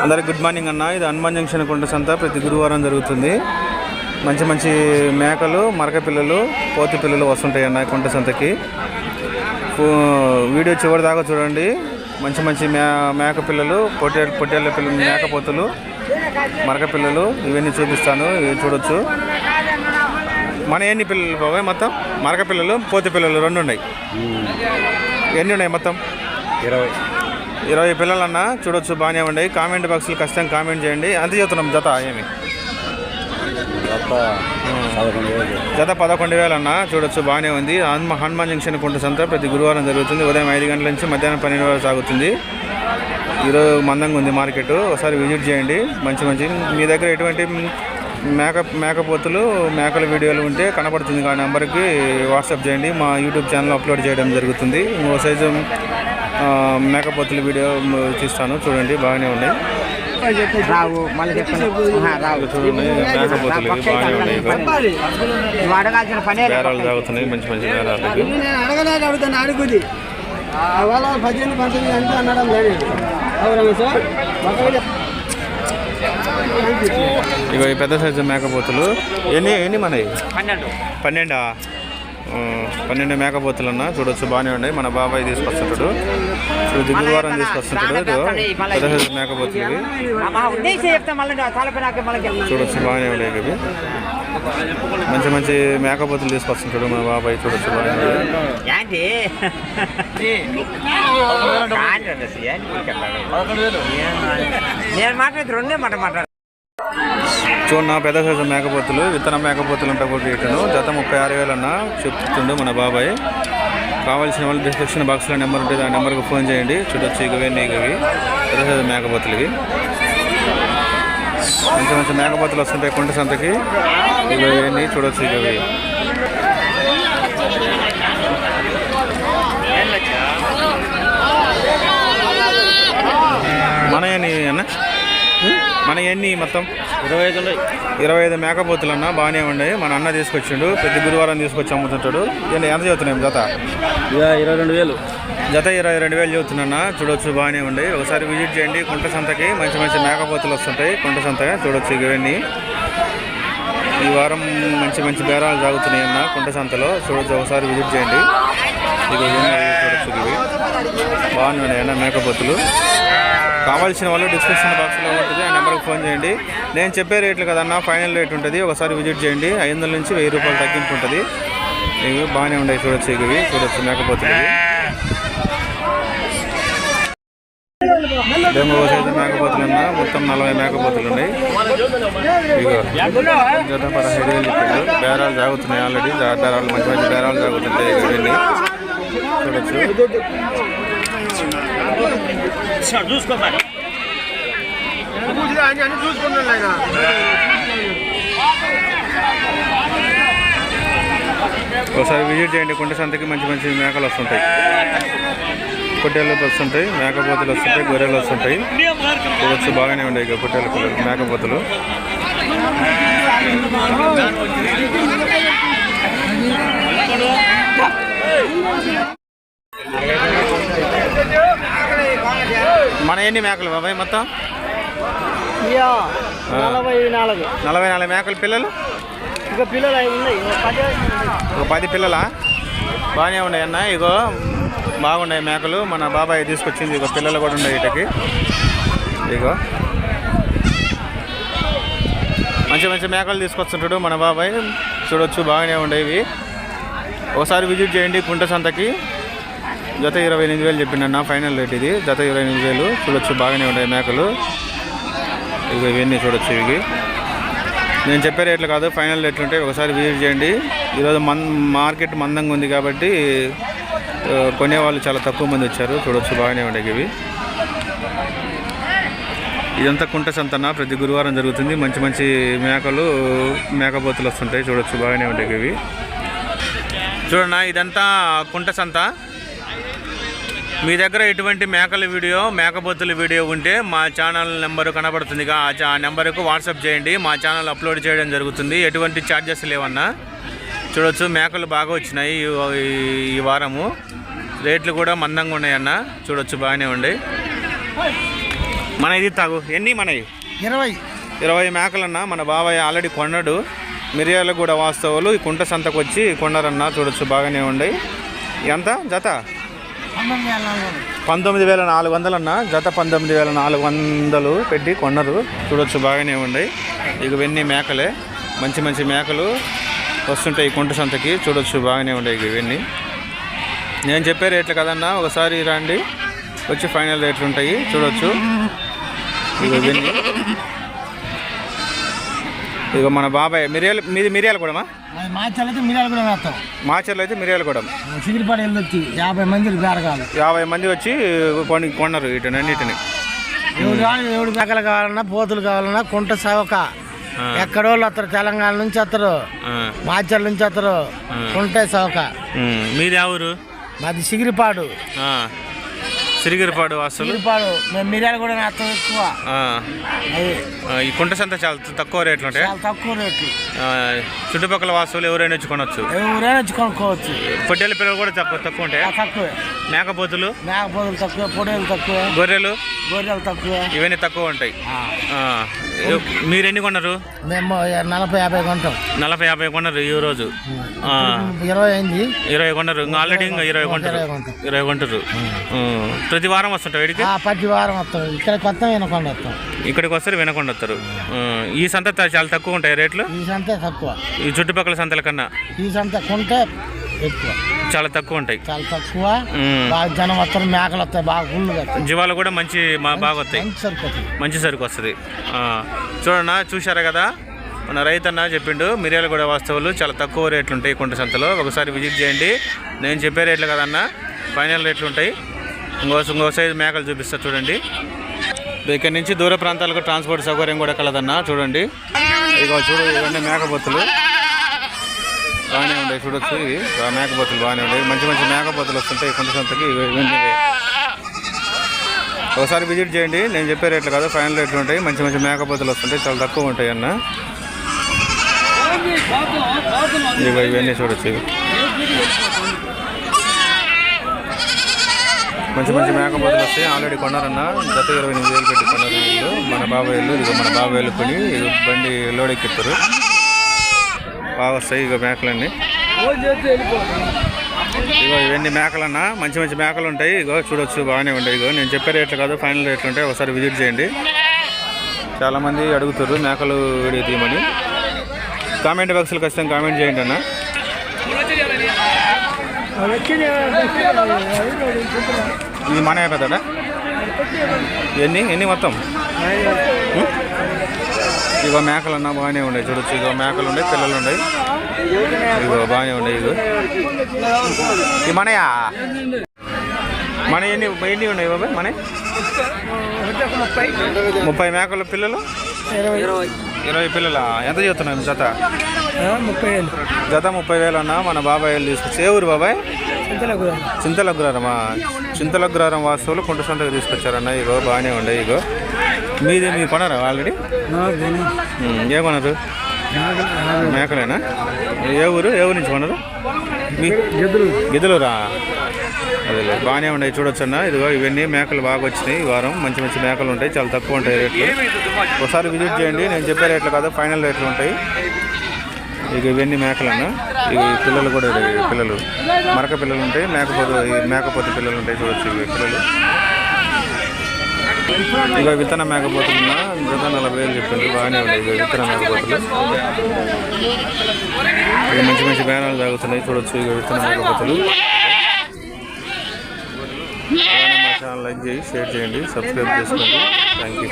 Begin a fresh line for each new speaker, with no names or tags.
అందరికి good morning అన్న. ఇది హనుమాన్ జంక్షన్ కుంట సంత. ప్రతి గురువారం జరుగుతుంది. మంచి మంచి మేకలు మరక పిల్లలు పోతి పిల్లలు వస్తుంటాయి అన్న కుంట సంతకి. ఫో- వీడియో చివరి దాకా చూడండి. మంచి మంచి మే మేక పిల్లలు పొట్టే పొట్టేళ్ళ పిల్లలు మేకపోతులు మరక పిల్లలు ఇవన్నీ చూపిస్తాను. ఇవి చూడొచ్చు. మన ఎన్ని పిల్లలు బాబాయ్ మొత్తం? మరక పిల్లలు పోతి పిల్లలు రెండు ఉన్నాయి. ఎన్ని ఉన్నాయి మొత్తం?
ఇరవై.
ఇరవై పిల్లలన్నా చూడొచ్చు బాగానే ఉన్నాయి కామెంట్ బాక్స్లో ఖచ్చితంగా కామెంట్ చేయండి. అంత చెప్తున్నాం జత? ఏమి? జత పదకొండు వేలు. అన్న చూడొచ్చు బాగానే ఉంది. హనుమ హనుమాన్ జంక్షన్ కుంట సంత ప్రతి గురువారం జరుగుతుంది. ఉదయం ఐదు గంటల నుంచి మధ్యాహ్నం పన్నెండు వరకు సాగుతుంది. ఈరోజు మందంగా ఉంది మార్కెట్. ఒకసారి విజిట్ చేయండి. మంచి మంచి. మీ దగ్గర ఎటువంటి మేక మేకపోతులు మేకల వీడియోలు ఉంటే కనపడుతుంది. ఆ నెంబర్కి వాట్సాప్ చేయండి. మా యూట్యూబ్ ఛానల్ అప్లోడ్ చేయడం జరుగుతుంది. ఇంకో సైజు మేకపోతుల వీడియో తీస్తాను. చూడండి బాగానే ఉన్నాయి
రావు మళ్ళీ చెప్పండి. రావు.
చూడండి మేకపోతులు ఇవి బాగానే ఉన్నాయి.
నువ్వు అడగాల్సిన పనే.
బేరాలు మంచి మంచి బేరాలు ఇవి.
నేను అడగలేదు అడుగుతాను అడుగుది. వాళ్ళ పద్దెనిమిది పంతొమ్మిది అంటే అనడం లేదు. అవునా సార్?
ఈ పెద్ద సైజు మేకపోతులు ఎన్ని ఎన్ని మనవి?
పన్నెండు.
పన్నెండా? పన్నెండు మేకపోతులు అన్న చూడొచ్చు బాగానే ఉన్నాయి. మన బాబాయ్ తీసుకొస్తుంటాడు. ఇప్పుడు దిగువారం తీసుకొస్తుంటాడు. సైజు మేకపోతులు. చూడొచ్చు బాగానే ఉన్నాయి ఇవి. మంచి మంచి మేకపోతులు తీసుకొస్తుంటాడు మన బాబాయ్. చూడొచ్చు బాగానే?
నేను మాట్లాడి రెండే మాట మాట్లాడు.
చూడన్న పెద్ద సైజు మేకపోతులు విత్తన మేకపోతులు అంటే కూడా రేటును జత ముప్పై ఆరు వేలు అన్న చెప్తుండు మన బాబాయ్. కావాల్సిన వాళ్ళు డిస్క్రిప్షన్ బాక్స్లో నెంబర్ ఉంటుంది ఆ నెంబర్కి ఫోన్ చేయండి. చూడొచ్చు ఇగవన్నీ నీగవి పెద్ద సైజు మేకపోతులు ఇవి. మంచి మంచి మేకపోతులు వస్తుంటాయి కొండ సంతకి. ఇవి ఇవన్నీ చూడొచ్చు ఇవి. మన అన్న? మన ఎన్ని మొత్తం?
ఇరవై ఐదు ఉన్నాయి
ఇరవై ఐదు మేకపోతులు అన్న బాగానే ఉన్నాయి. మన అన్న తీసుకొచ్చిండు ప్రతి గురువారం తీసుకొచ్చి అమ్ముతుంటాడు. ఇవన్నీ ఎంత చదువుతున్నాయి జత?
ఇరవై రెండు వేలు.
జత ఇరవై రెండు వేలు చదువుతున్నా చూడొచ్చు బాగానే ఉన్నాయి. ఒకసారి విజిట్ చేయండి కుంట సంతకి. మంచి మంచి మేకపోతులు వస్తుంటాయి. కుంట సంతగా చూడొచ్చు ఇవన్నీ. ఈ వారం మంచి మంచి బేరాలు సాగుతున్నాయి అన్న కుంట సంతలో. చూడొచ్చు ఒకసారి విజిట్ చేయండి. ఇవన్నీ చూడొచ్చు ఇవి. బాగున్నాయి అన్న మేకపోతులు. కావాల్సిన వాళ్ళు డిస్క్రిప్షన్ బాక్స్లో ఉంటుంది ఆ నెంబర్కి ఫోన్ చేయండి. నేను చెప్పే రేట్లు కదన్నా ఫైనల్ రేట్ ఉంటుంది ఒకసారి విజిట్ చేయండి. ఐదు వందల నుంచి వెయ్యి రూపాయలు తగ్గింపు ఉంటుంది. ఇవి బాగానే ఉన్నాయి చూడొచ్చు ఇవి చూడొచ్చు మేకపోతే ఇవి. డెంగో సైజు మేకపోతులు ఉన్నా మొత్తం నలభై మేకపోతులు ఉన్నాయి. జత పదహైదు వేలు బేరాలు జాగుతున్నాయి ఆల్రెడీ బేరాలు మంచి మంచి బేరాలు జాగుతుంటాయి ఇక చూడొచ్చు.
అన్ని
ఒకసారి విజిట్ చేయండి కుంట సంతకి మంచి మంచి మేకలు వస్తుంటాయి. పొట్టేళ్ళు వస్తుంటాయి మేకపోతులు వస్తుంటాయి గొర్రెలు వస్తుంటాయి. చూడొచ్చు బాగానే ఉన్నాయి ఇక పొట్టేళ్ళ పిల్లలు మేకపోతులు. మన ఎన్ని మేకలు బాబాయ్ మొత్తం?
నలభై నాలుగు.
నలభై నాలుగు మేకల పిల్లలు?
ఇక పిల్లలు ఉన్నాయి.
ఒక పది పిల్లలా? బాగానే ఉన్నాయి అన్న. ఇగో బాగున్నాయి మేకలు. మన బాబాయ్ తీసుకొచ్చింది. ఇగో పిల్లలు కూడా ఉన్నాయి వీటికి ఇగో. మంచి మంచి మేకలు తీసుకొస్తుంటాడు మన బాబాయ్. చూడొచ్చు బాగానే ఉండేవి. ఒకసారి విజిట్ చేయండి కుంట సంతకి. జత ఇరవై ఎనిమిది వేలు చెప్పిండన్న ఫైనల్ రేట్ ఇది. జత ఇరవై ఎనిమిది వేలు చూడొచ్చు బాగానే ఉన్నాయి మేకలు. ఇవి ఇవన్నీ చూడొచ్చు ఇవి. నేను చెప్పే రేట్లు కాదు ఫైనల్ రేట్లు ఉంటాయి ఒకసారి విజిట్ చేయండి. ఈరోజు మన్ మార్కెట్ మందంగా ఉంది కాబట్టి కొనేవాళ్ళు చాలా తక్కువ మంది వచ్చారు. చూడొచ్చు బాగానే ఉండేవి ఇవి. ఇదంతా కుంట సంతన ప్రతి గురువారం జరుగుతుంది. మంచి మంచి మేకలు మేకపోతులు వస్తుంటాయి. చూడొచ్చు బాగానే ఉండేవి ఇవి. చూడన్నా ఇదంతా కుంట సంత. మీ దగ్గర ఎటువంటి మేకల వీడియో మేకపోతుల వీడియో ఉంటే మా ఛానల్ నెంబర్ కనబడుతుందిగా. ఆ నెంబర్కు వాట్సాప్ చేయండి. మా ఛానల్ అప్లోడ్ చేయడం జరుగుతుంది. ఎటువంటి ఛార్జెస్ లేవన్నా చూడొచ్చు. మేకలు బాగా వచ్చినాయి ఈ- వారము. రేట్లు కూడా మందంగా ఉన్నాయన్న చూడొచ్చు. బాగానే ఉండే మన ఇది తాగు. ఎన్ని మనవి?
ఇరవై.
ఇరవై మేకలన్న. మన బాబాయ్ ఆల్రెడీ కొన్నాడు. మిరియాలగూడ వాస్తవులు. ఈ కుంట సంతకు వచ్చి కొన్నారన్న చూడొచ్చు. బాగానే ఉన్నాయి ఎంత? జత? పంతొమ్మిది వేల నాలుగు. వందలు అన్న జత పంతొమ్మిది వేల నాలుగు వందలు పెట్టి కొన్నారు. చూడొచ్చు బాగానే ఉన్నాయి ఇవన్నీ మేకలే. మంచి మంచి మేకలు వస్తుంటాయి కుంట సంతకి. చూడొచ్చు బాగానే ఉన్నాయి ఇవన్నీ. నేను చెప్పే రేట్లు కదన్నా ఒకసారి రండి. వచ్చి ఫైనల్ రేట్లు ఉంటాయి. చూడొచ్చు. ఇవన్నీ. ఇక మన బాబాయ్ మిరియాల మీది మిరియాల కూడా
మా చల్లతే మిరియాలు కూడా వేస్తాం.
మాచర్లో అయితే మిరియాల కూడా
సిగిరిపాడు వెళ్ళొచ్చి యాభై మంది బేరగాలు
యాభై మంది వచ్చి కొని కొన్నారు వీటిని అన్నిటిని.
ఎవడు మేకలు కావాలన్నా పోతులు కావాలన్నా కుంట సవక.
ఆ.
ఎక్కడోళ్ళు వస్తారు తెలంగాణ నుంచి వస్తారు. మాచర్ల నుంచి వస్తారు. కుంటే సవక.
మీది ఊరు?
మాది సిగిరిపాడు.
సిరిగిరిపాడు అసలు
సిగిరిపాడు మేము మిరియాలు కూడా వేస్తాం ఎక్కువ.
ఈ కుంట సంత చాలా తక్కువ రేట్లు ఉంటాయి?
చాలా తక్కువ రేట్లు.
చుట్టుపక్కల వాసులు ఎవరైనా వచ్చి కొనవచ్చు
ఎవరైనా వచ్చి కొనుక్కోవచ్చు.
పొట్టేల పిల్లలు కూడా తక్కువ తక్కువ ఉంటాయి?
తక్కువే.
మేకపోతులు?
మేకపోతులు తక్కువే పొడేలు తక్కువే.
గొర్రెలు?
గొర్రెలు తక్కువే.
ఇవన్నీ తక్కువ ఉంటాయి. మీరు ఎన్ని కొన్నారు?
మేము నలభై యాభై కొంటాం.
నలభై యాభై కొన్నారు ఈ రోజు.
ఇరవై అయింది.
ఇరవై కొన్నారు. ఇంకా ఆల్రెడీ ఇంకా ఇరవై కొంటారు.
ఇరవై కొంటాం.
ఇరవై కొంటారు. ప్రతి వారం వస్తుంటావు వీడికి
ఆ ప్రతి వారం వస్తాం. ఇక్కడ కొత్త వినకుండా వస్తాం.
ఇక్కడికి వస్తారు వినకుండా వస్తారు. ఈ సంత చాలా తక్కువ ఉంటాయి రేట్లు?
ఈ సంతే తక్కువ.
ఈ చుట్టుపక్కల సంతల కన్నా?
ఈ సంత కొంటే ఎక్కువ.
చాలా తక్కువ ఉంటాయి.
చాలా తక్కువ. బాగా జనం వస్తారు మేకలు వస్తాయి బాగా గుళ్ళు
జీవాలు కూడా మంచి బాగా వస్తాయి
మంచి
సరుకు వస్తుంది చూడన్నా చూశారా కదా? మన రైతన్న చెప్పిండు మిరియాలు కూడా వాస్తవులు చాలా తక్కువ రేట్లు ఉంటాయి కుంట సంతలో. ఒకసారి విజిట్ చేయండి. నేను చెప్పే రేట్లు కదన్నా ఫైనల్ రేట్లు ఉంటాయి ఇంకో ఇంకో సైజు మేకలు చూపిస్తా చూడండి. ఇక్కడ నుంచి దూర ప్రాంతాలకు ట్రాన్స్పోర్ట్ సౌకర్యం కూడా కలదన్నా చూడండి. ఇక చూడు ఇవన్నీ మేకపోతులు బాగానే ఉన్నాయి చూడొచ్చు ఇవి మేకపోతులు బాగానే ఉంటాయి. మంచి మంచి మేకపోతులు వస్తుంటాయి. కొంత సంతకి ఇవి- ఒకసారి విజిట్ చేయండి. నేను చెప్పే రేట్లు కాదు. ఫైనల్ రేట్లు ఉంటాయి. మంచి మంచి మేకపోతులు వస్తుంటాయి. చాలా తక్కువ ఉంటాయి అన్న. ఇగో ఇవన్నీ చూడొచ్చు ఇవి. మంచి మంచి మేకపోతులు వస్తాయి. ఆల్రెడీ కొన్నారన్న. గత ఇరవై ఎనిమిది వేలు పెట్టి కొన్నారు వీళ్ళు. మన బాబాయ్లు ఇదిగో మన బాబాయ్లు కొని బండి లోడ్ ఎక్కిస్తారు బాగా వస్తాయి ఇగో మేకలన్నీ. ఇగో ఇవన్నీ మేకలన్నా మంచి మంచి మేకలు ఉంటాయి. ఇగో చూడొచ్చు బాగానే ఉంటాయి ఇగో. నేను చెప్పే రేట్లు కాదు ఫైనల్ రేట్లు ఉంటాయి. ఒకసారి విజిట్ చేయండి. చాలామంది అడుగుతారు మేకలు వీడియో తీయమని. కామెంట్ బాక్స్లో ఖచ్చితంగా కామెంట్ చేయండి అన్న. ఇది మన పెద్దడా ఎన్ని? ఎన్ని మొత్తం? ఇగో మేకలు అన్నా బాగానే ఉన్నాయి. చూడొచ్చు ఇగో మేకలు ఉన్నాయి పిల్లలు ఉన్నాయి. ఇగో బాగానే ఉన్నాయి ఇగో ఈ మనయా? మన ఎన్ని ఎన్ని ఉన్నాయి బాబాయ్? మన? ముప్పై మేకల పిల్లలు? ఇరవై పిల్లల? ఎంత చేస్తున్నాయి జత?
ముప్పై వేలు
జత ముప్పై వేలు అన్న మన బాబాయ్ వాళ్ళు తీసుకొచ్చి ఏ ఊరు బాబాయ్? చింతలగ్రహారమా చింతలగ్రహారం వాస్తువులు కుంట సొంతకు తీసుకొచ్చారన్న ఇగో బాగానే ఉండే ఇగో మీది మీరు కొన్నారా ఆల్రెడీ ఏ కొన్నారు? మేకలేనా? ఏ ఊరు? ఏ ఊరు నుంచి కొన్నారు? మీ గిద్దలురా. అదే బాగానే ఉన్నాయి చూడొచ్చు అన్న ఇదిగో ఇవన్నీ మేకలు బాగా వచ్చినాయి ఈ వారం. మంచి మంచి మేకలు ఉంటాయి చాలా తక్కువ ఉంటాయి రేట్లు. ఒకసారి విజిట్ చేయండి. నేను చెప్పే రేట్లు కాదు ఫైనల్ రేట్లు ఉంటాయి. ఇక ఇవన్నీ మేకలు అన్న ఇవి పిల్లలు కూడా పిల్లలు. మరక పిల్లలు ఉంటాయి మేకపోతే మేకపోతే పిల్లలు ఉంటాయి చూడొచ్చు ఇవి పిల్లలు. ఇక విత్తన మేకపోతులు ఉన్నా జత నలభై వేలు చెప్పింది బాగానే ఉన్నాయి ఇక విత్తన మేకపోతులు. ఇక మంచి మంచి బ్యానర్లు తాగుతున్నాయి చూడొచ్చు ఇక విత్తన మేకపోతులు. మా ఛానల్ లైక్ చేయి షేర్ చేయండి సబ్స్క్రైబ్ చేసుకోండి. Thank you